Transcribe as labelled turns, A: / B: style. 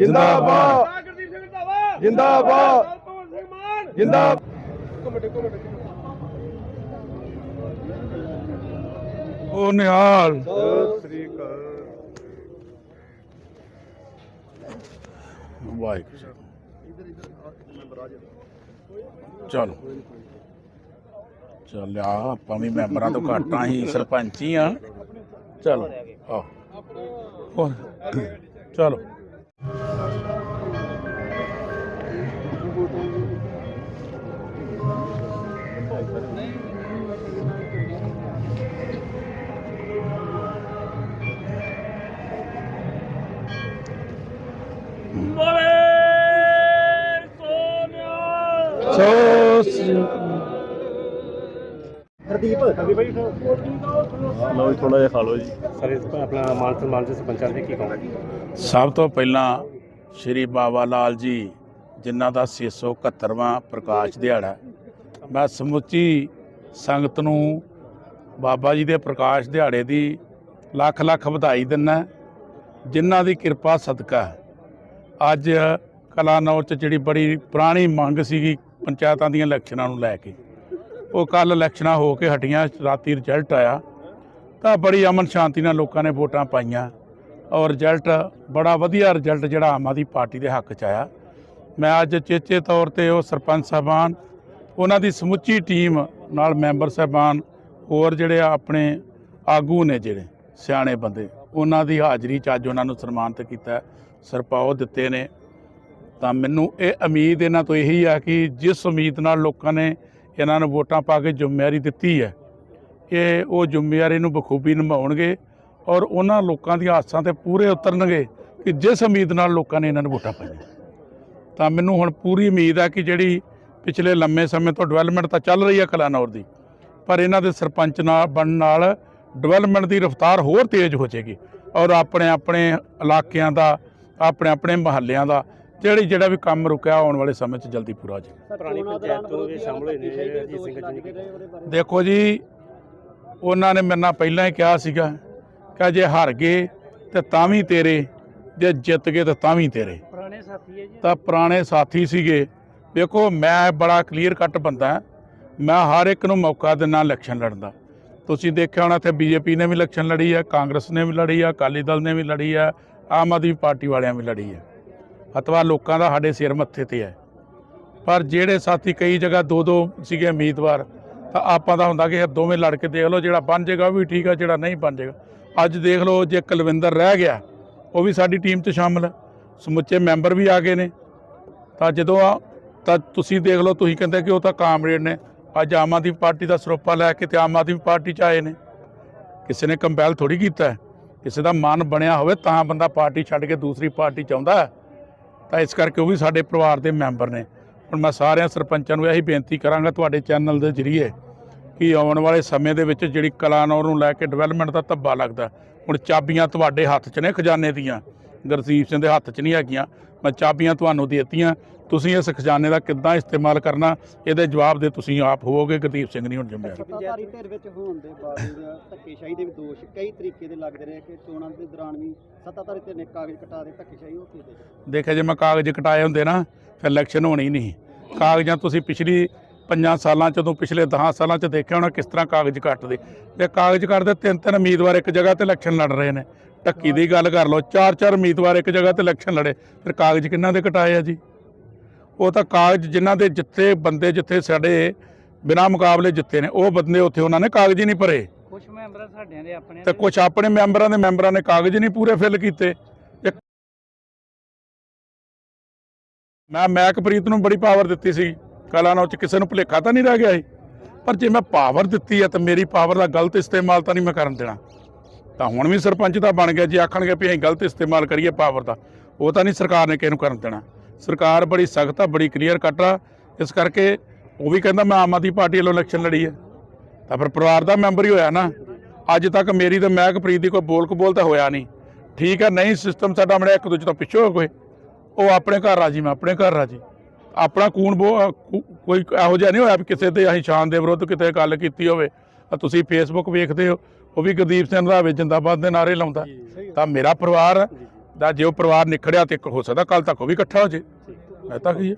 A: ਜਿੰਦਾਬਾਦ।
B: ਗੁਰਦੀਪ ਸਿੰਘ ਢਾਵਾ
A: ਜਿੰਦਾਬਾਦ।
B: ਦਲਪੂਰ ਸਿੰਘ ਮਾਨ
A: ਜਿੰਦਾਬਾਦ
C: ਉਹ ਨਿਹਾਲ।
A: ਸ੍ਰੀ ਅਕਾਲ
C: ਵਾਹਿਗੁਰੂ। ਚਲੋ। ਚੱਲ ਆ, ਆਪਾਂ ਵੀ ਮੈਂਬਰਾਂ ਤੋਂ ਘੱਟ ਆ ਹੀ ਸਰਪੰਚ ਹੀ ਆ। ਚਲੋ ਆ ਹੋਰ। ਚਲੋ। ਸੋ ਸ੍ਰੀ
D: ਲਓ ਥੋੜਾ ਜਿਹਾ ਖਾ ਲਓ ਜੀ। ਸਰ ਇਸ ਆਪਣਾ ਮਾਨ ਸਨਮਾਨ ਦੇ ਸਰਪੰਚਾਂ ਦੇ ਕੀ ਕਹੋਗੇ?
C: ਸਭ ਤੋਂ ਪਹਿਲਾਂ ਸ਼੍ਰੀ ਬਾਬਾ ਲਾਲ ਜੀ ਜਿਨ੍ਹਾਂ ਦਾ 671ਵਾਂ ਪ੍ਰਕਾਸ਼ ਦਿਹਾੜਾ ਮੈਂ ਸਮੁੱਚੀ ਸੰਗਤ ਨੂੰ ਬਾਬਾ ਜੀ ਦੇ ਪ੍ਰਕਾਸ਼ ਦਿਹਾੜੇ ਦੀ ਲੱਖ ਲੱਖ ਵਧਾਈ ਦਿੰਦਾ ਜਿਨ੍ਹਾਂ ਦੀ ਕਿਰਪਾ ਸਦਕਾ ਅੱਜ ਕਲਾਨੌਰ ਚ ਜਿਹੜੀ ਬੜੀ ਪੁਰਾਣੀ ਮੰਗ ਸੀਗੀ ਪੰਚਾਇਤਾਂ ਦੀਆਂ ਇਲੈਕਸ਼ਨਾਂ ਨੂੰ ਲੈ ਕੇ। ਉਹ ਕੱਲ ਇਲੈਕਸ਼ਨਾਂ ਹੋ ਕੇ ਹਟੀਆਂ, ਰਾਤੀ ਰਿਜ਼ਲਟ ਆਇਆ। ਤਾਂ ਬੜੀ ਅਮਨ ਸ਼ਾਂਤੀ ਨਾਲ ਲੋਕਾਂ ਨੇ ਵੋਟਾਂ ਪਾਈਆਂ। ਔਰ ਰਿਜ਼ਲਟ ਬੜਾ ਵਧੀਆ ਰਿਜ਼ਲਟ ਜਿਹੜਾ ਆਮ ਆਦਮੀ ਪਾਰਟੀ ਦੇ ਹੱਕ 'ਚ ਆਇਆ। ਮੈਂ ਅੱਜ ਚੇਚੇ ਤੌਰ ਤੇ ਉਹ ਸਰਪੰਚ ਸਾਹਿਬਾਨ, ਉਹਨਾਂ ਦੀ ਸਮੁੱਚੀ ਟੀਮ ਨਾਲ ਮੈਂਬਰ ਸਾਹਿਬਾਨ, ਹੋਰ ਜਿਹੜੇ ਆ ਆਪਣੇ ਆਗੂ ਨੇ ਜਿਹੜੇ, ਸਿਆਣੇ ਬੰਦੇ, ਉਹਨਾਂ ਦੀ ਹਾਜ਼ਰੀ 'ਚ ਅੱਜ ਉਹਨਾਂ ਨੂੰ ਸਨਮਾਨਿਤ ਕੀਤਾ। ਸਰਪਾਉ ਦਿੱਤੇ ਨੇ। ਤਾਂ ਮੈਨੂੰ ਇਹ ਉਮੀਦ ਇਹਨਾਂ ਤੋਂ ਇਹੀ ਆ ਕਿ ਜਿਸ ਉਮੀਦ ਨਾਲ ਲੋਕਾਂ ਨੇ ਇਹਨਾਂ ਨੂੰ ਵੋਟਾਂ ਪਾ ਕੇ ਜ਼ਿੰਮੇਵਾਰੀ ਦਿੱਤੀ ਹੈ, ਇਹ ਉਹ ਜ਼ਿੰਮੇਵਾਰੀ ਨੂੰ ਬਖੂਬੀ ਨਿਭਾਉਣਗੇ ਔਰ ਉਹਨਾਂ ਲੋਕਾਂ ਦੀਆਂ ਆਸਾਂ ਤੇ ਪੂਰੇ ਉਤਰਨਗੇ ਕਿ ਜਿਸ ਉਮੀਦ ਨਾਲ ਲੋਕਾਂ ਨੇ ਇਹਨਾਂ ਨੂੰ ਵੋਟਾਂ ਪਾਈਆਂ। ਤਾਂ ਮੈਨੂੰ ਹੁਣ ਪੂਰੀ ਉਮੀਦ ਆ ਕਿ ਜਿਹੜੀ ਪਿਛਲੇ ਲੰਮੇ ਸਮੇਂ ਤੋਂ ਡਿਵੈਲਪਮੈਂਟ ਤਾਂ ਚੱਲ ਰਹੀ ਹੈ ਕਲਾਨੌਰ ਦੀ, ਪਰ ਇਹਨਾਂ ਦੇ ਸਰਪੰਚ ਨਾਲ ਬਣਨ ਨਾਲ ਡਿਵੈਲਪਮੈਂਟ ਦੀ ਰਫ਼ਤਾਰ ਹੋਰ ਤੇਜ਼ ਹੋ ਜਾਏਗੀ ਔਰ ਆਪਣੇ ਆਪਣੇ ਇਲਾਕਿਆਂ ਦਾ, ਆਪਣੇ ਆਪਣੇ ਮਹੱਲਿਆਂ ਦਾ ਜਿਹੜੀ ਜਿਹੜਾ ਵੀ ਕੰਮ ਰੁਕਿਆ ਆਉਣ ਵਾਲੇ ਸਮੇਂ 'ਚ ਜਲਦੀ ਪੂਰਾ ਹੋ ਜਾਏਗਾ
D: ਪੁਰਾਣੀ ਪੰਚਾਇਤ ਤੋਂ ਵੀ ਸ਼ਾਮਲ ਹੋਏ ਨੇ ਅਜੀਤ ਸਿੰਘ ਜੀ
C: ਦੇਖੋ ਜੀ ਉਹਨਾਂ ਨੇ ਮੇਰੇ ਨਾਲ ਪਹਿਲਾਂ ਹੀ ਕਿਹਾ ਸੀਗਾ ਕਿ ਜੇ ਹਾਰ ਗਏ ਤੇ ਤਾਂ ਵੀ ਤੇਰੇ ਜੇ ਜਿੱਤ ਗਏ ਤੇ ਤਾਂ ਵੀ ਤੇਰੇ।
D: ਪੁਰਾਣੇ ਸਾਥੀ ਹੈ ਜੀ।
C: ਤਾਂ ਪੁਰਾਣੇ ਸਾਥੀ ਸੀਗੇ। ਵੇਖੋ ਮੈਂ ਬੜਾ ਕਲੀਅਰ ਕੱਟ ਬੰਦਾ। ਮੈਂ ਹਰ ਇੱਕ ਨੂੰ ਮੌਕਾ ਦਿੰਦਾ ਇਲੈਕਸ਼ਨ ਲੜਨ ਦਾ। ਤੁਸੀਂ ਦੇਖਿਆ ਹੋਣਾ ਇੱਥੇ ਬੀਜੇਪੀ ਨੇ ਵੀ ਇਲੈਕਸ਼ਨ ਲੜੀ ਹੈ ਕਾਂਗਰਸ ਨੇ ਵੀ ਲੜੀ ਹੈ ਅਕਾਲੀ ਦਲ ਨੇ ਵੀ ਲੜੀ ਹੈ ਆਮ ਆਦਮੀ ਪਾਰਟੀ ਵਾਲਿਆਂ ਵੀ ਲੜੀ ਹੈ ਅਥਵਾ ਲੋਕਾਂ ਦਾ ਸਾਡੇ ਸਿਰ ਮੱਥੇ ਤੇ ਹੈ। ਪਰ ਜਿਹੜੇ ਸਾਥੀ ਕਈ ਜਗ੍ਹਾ ਦੋ ਦੋ ਸੀਗੇ ਉਮੀਦਵਾਰ, ਤਾਂ ਆਪਾਂ ਦਾ ਹੁੰਦਾ ਕਿ ਇਹ ਦੋਵੇਂ ਲੜ ਕੇ ਦੇਖ ਲਓ ਜਿਹੜਾ ਬਣ ਜਾਏਗਾ ਉਹ ਵੀ ਠੀਕ ਆ, ਜਿਹੜਾ ਨਹੀਂ ਬਣ ਜਾਏਗਾ ਅੱਜ ਦੇਖ ਲਓ ਜੇ ਕੁਲਵਿੰਦਰ ਰਹਿ ਗਿਆ, ਉਹ ਵੀ ਸਾਡੀ ਟੀਮ 'ਚ ਸ਼ਾਮਲ ਹੈ। ਸਮੁੱਚੇ ਮੈਂਬਰ ਵੀ ਆ ਗਏ ਨੇ। ਤਾਂ ਜਦੋਂ ਆ, ਤਾਂ ਤੁਸੀਂ ਦੇਖ ਲਓ, ਤੁਸੀਂ ਕਹਿੰਦੇ ਕਿ ਉਹ ਤਾਂ ਕਾਮਰੇਡ ਨੇ। ਅੱਜ ਆਮ ਆਦਮੀ ਪਾਰਟੀ ਦਾ ਸਰੋਪਾ ਲੈ ਕੇ ਤੇ ਆਮ ਆਦਮੀ ਪਾਰਟੀ 'ਚ ਆਏ ਨੇ। ਕਿਸੇ ਨੇ ਕੰਪੈਲ ਥੋੜੀ ਕੀਤਾ ਕਿਸੇ ਦਾ ਮਨ ਬਣਿਆ ਹੋਵੇ ਤਾਂ ਬੰਦਾ ਪਾਰਟੀ ਛੱਡ ਕੇ ਦੂਸਰੀ ਪਾਰਟੀ 'ਚ ਆਉਂਦਾ ਹੈ। ਤਾਂ ਇਸ ਕਰਕੇ ਉਹ ਵੀ ਸਾਡੇ ਪਰਿਵਾਰ ਦੇ ਮੈਂਬਰ ਨੇ। ਹੁਣ ਮੈਂ ਸਾਰਿਆਂ ਸਰਪੰਚਾਂ ਨੂੰ ਇਹੀ ਬੇਨਤੀ ਕਰਾਂਗਾ ਤੁਹਾਡੇ ਚੈਨਲ ਦੇ ਜ਼ਰੀਏ ਕਿ ਆਉਣ ਵਾਲੇ ਸਮੇਂ ਦੇ ਵਿੱਚ ਜਿਹੜੀ ਕਲਾਨੌਰ ਨੂੰ ਲੈ ਕੇ ਡਿਵੈਲਪਮੈਂਟ ਦਾ ਧੱਬਾ ਲੱਗਦਾ। ਹੁਣ ਚਾਬੀਆਂ ਤੁਹਾਡੇ ਹੱਥ 'ਚ ਨੇ ਖਜ਼ਾਨੇ ਦੀਆਂ। ਗੁਰਦੀਪ ਸਿੰਘ ਦੇ ਹੱਥ 'ਚ ਨਹੀਂ ਹੈਗੀਆਂ। ਮੈਂ ਚਾਬੀਆਂ ਤੁਹਾਨੂੰ ਦੇ ਦਿੱਤੀਆਂ। ਤੁਸੀਂ ਇਸ ਖਜ਼ਾਨੇ ਦਾ ਕਿੱਦਾਂ ਇਸਤੇਮਾਲ ਕਰਨਾ ਇਹਦੇ ਜਵਾਬ ਦੇ ਤੁਸੀਂ ਆਪ ਹੋਵੋਗੇ ਗੁਰਦੀਪ ਸਿੰਘ ਨਹੀਂ ਹੁਣ ਜ਼ਿੰਮੇਵਾਰ
E: ਸੱਤਾਧਾਰੀ ਧਿਰ ਵਿੱਚ ਹੋਣ ਦੇ ਬਾਵਜੂਦ ਧੱਕੇਸ਼ਾਹੀ ਦੇ ਵੀ ਦੋਸ਼ ਕਈ ਤਰੀਕੇ ਦੇ ਲੱਗਦੇ ਰਹੇ ਕਿ ਚੋਣਾਂ ਦੇ ਦੌਰਾਨ ਵੀ ਸੱਤਾਧਾਰੀ ਧਿਰ ਨੇ ਕਾਗਜ਼ ਕਟਾ ਦੇ ਧੱਕੇਸ਼ਾਹੀ ਹੋ ਕੇ ਦੇ
C: ਦੇਖਿਆ ਜੇ ਮੈਂ ਕਾਗਜ਼ ਕਟਾਏ ਹੁੰਦੇ ਨਾ ਫਿਰ ਇਲੈਕਸ਼ਨ ਹੋਣੀ ਨਹੀਂ ਕਾਗਜ਼ਾਂ ਤੁਸੀਂ ਪਿਛਲੀ ਪੰਜਾਂ ਸਾਲਾਂ ਚ ਜਦੋਂ ਪਿਛਲੇ 10 ਸਾਲਾਂ ਚ ਦੇਖਿਆ ਹੋਣਾ ਕਿਸ ਤਰ੍ਹਾਂ ਕਾਗਜ਼ ਕੱਟਦੇ। ਤੇ ਕਾਗਜ਼ ਕੱਟਦੇ ਤਿੰਨ ਤਿੰਨ ਉਮੀਦਵਾਰ ਇੱਕ ਜਗ੍ਹਾ ਤੇ ਇਲੈਕਸ਼ਨ ਲੜ ਰਹੇ ਨੇ। ਟੱਕੀ ਦੀ ਗੱਲ ਕਰ ਲਓ ਚਾਰ ਚਾਰ ਉਮੀਦਵਾਰ ਇੱਕ ਜਗ੍ਹਾ ਤੇ ਇਲੈਕਸ਼ਨ ਲੜੇ ਫਿਰ ਕਾਗਜ਼ ਕਿੰਨਾਂ ਦੇ ਕਟਾਏ ਆ ਜੀ? ਉਹ ਤਾਂ ਕਾਗਜ਼ ਜਿਨ੍ਹਾਂ ਦੇ ਜਿੱਥੇ ਬੰਦੇ ਜਿੱਥੇ ਸਾਡੇ ਬਿਨਾਂ ਮੁਕਾਬਲੇ ਜਿੱਤੇ ਨੇ ਉਹ ਬੰਦੇ ਉੱਥੇ ਉਹਨਾਂ ਨੇ ਕਾਗਜ਼ ਹੀ ਨਹੀਂ ਭਰੇ।
D: ਕੁਝ ਮੈਂਬਰ ਸਾਡਿਆਂ ਦੇ ਆਪਣੇ
C: ਤੇ ਕੁਝ ਆਪਣੇ ਮੈਂਬਰਾਂ ਦੇ ਮੈਂਬਰਾਂ ਨੇ ਕਾਗਜ਼ ਨਹੀਂ ਪੂਰੇ ਫਿਲ ਕੀਤੇ। ਮੈਂ ਮੈਕਪ੍ਰੀਤ ਨੂੰ ਬੜੀ ਪਾਵਰ ਦਿੱਤੀ ਸੀ ਕਲਾਨੌਰ ਚ ਕਿਸੇ ਨੂੰ ਭੁਲੇਖਾ ਤਾਂ ਨਹੀਂ ਰਹਿ ਗਿਆ ਸੀ। ਪਰ ਜੇ ਮੈਂ ਪਾਵਰ ਦਿੱਤੀ ਹੈ ਤਾਂ ਮੇਰੀ ਪਾਵਰ ਦਾ ਗਲਤ ਇਸਤੇਮਾਲ ਤਾਂ ਨਹੀਂ ਮੈਂ ਕਰਨ ਦੇਣਾ। ਤਾਂ ਹੁਣ ਵੀ ਸਰਪੰਚ ਤਾਂ ਬਣ ਗਿਆ ਜੇ ਆਖਣਗੇ ਵੀ ਅਸੀਂ ਗਲਤ ਇਸਤੇਮਾਲ ਕਰੀਏ ਪਾਵਰ ਦਾ ਉਹ ਤਾਂ ਨਹੀਂ ਸਰਕਾਰ ਨੇ ਕਿਸੇ ਨੂੰ ਕਰਨ ਦੇਣਾ। ਸਰਕਾਰ ਬੜੀ ਸਖਤ ਆ ਬੜੀ ਕਲੀਅਰ ਕੱਟ ਆ ਇਸ ਕਰਕੇ ਉਹ ਵੀ ਕਹਿੰਦਾ ਮੈਂ ਆਮ ਆਦਮੀ ਪਾਰਟੀ ਵੱਲੋਂ ਇਲੈਕਸ਼ਨ ਲੜੀ ਹੈ ਤਾਂ ਫਿਰ ਪਰਿਵਾਰ ਦਾ ਮੈਂਬਰ ਹੀ ਹੋਇਆ ਨਾ। ਅੱਜ ਤੱਕ ਮੇਰੀ ਤੇ ਮਹਿਕਪ੍ਰੀਤ ਦੀ ਕੋਈ ਬੋਲ ਕਬੋਲ ਤਾਂ ਹੋਇਆ ਨਹੀਂ। ਠੀਕ ਹੈ ਨਹੀਂ ਸਿਸਟਮ ਸਾਡਾ ਮੜਿਆ ਇੱਕ ਦੂਜੇ ਤੋਂ ਪਿੱਛੇ ਹੋ ਕੋਈ ਉਹ ਆਪਣੇ ਘਰ ਰਾਜੀ ਮੈਂ ਆਪਣੇ ਘਰ ਰਾਜੀ। ਆਪਣਾ ਕੂਣ ਬੋ ਕੋਈ ਇਹੋ ਜਿਹਾ ਨਹੀਂ ਹੋਇਆ ਵੀ ਕਿਸੇ ਤੇ ਅਸੀਂ ਸ਼ਾਨ ਦੇ ਵਿਰੁੱਧ ਕਿਤੇ ਗੱਲ ਕੀਤੀ ਹੋਵੇ। ਤੁਸੀਂ ਫੇਸਬੁੱਕ ਵੇਖਦੇ ਹੋ ਉਹ ਵੀ ਗੁਰਦੀਪ ਸਿੰਘ ਰੰਧਾਵੇ ਜਿੰਦਾਬਾਦ ਦੇ ਨਾਰੇ ਲਾਉਂਦਾ। ਤਾਂ ਮੇਰਾ ਪਰਿਵਾਰ ਦਾ ਜੇ ਉਹ ਪਰਿਵਾਰ ਨਿਖੜਿਆ ਤੇ ਇੱਕ ਹੋ ਸਕਦਾ ਕੱਲ ਤੱਕ ਉਹ ਵੀ ਇਕੱਠਾ ਹੋ ਜੇ। ਮੈਂ ਤਾਂ ਕੀ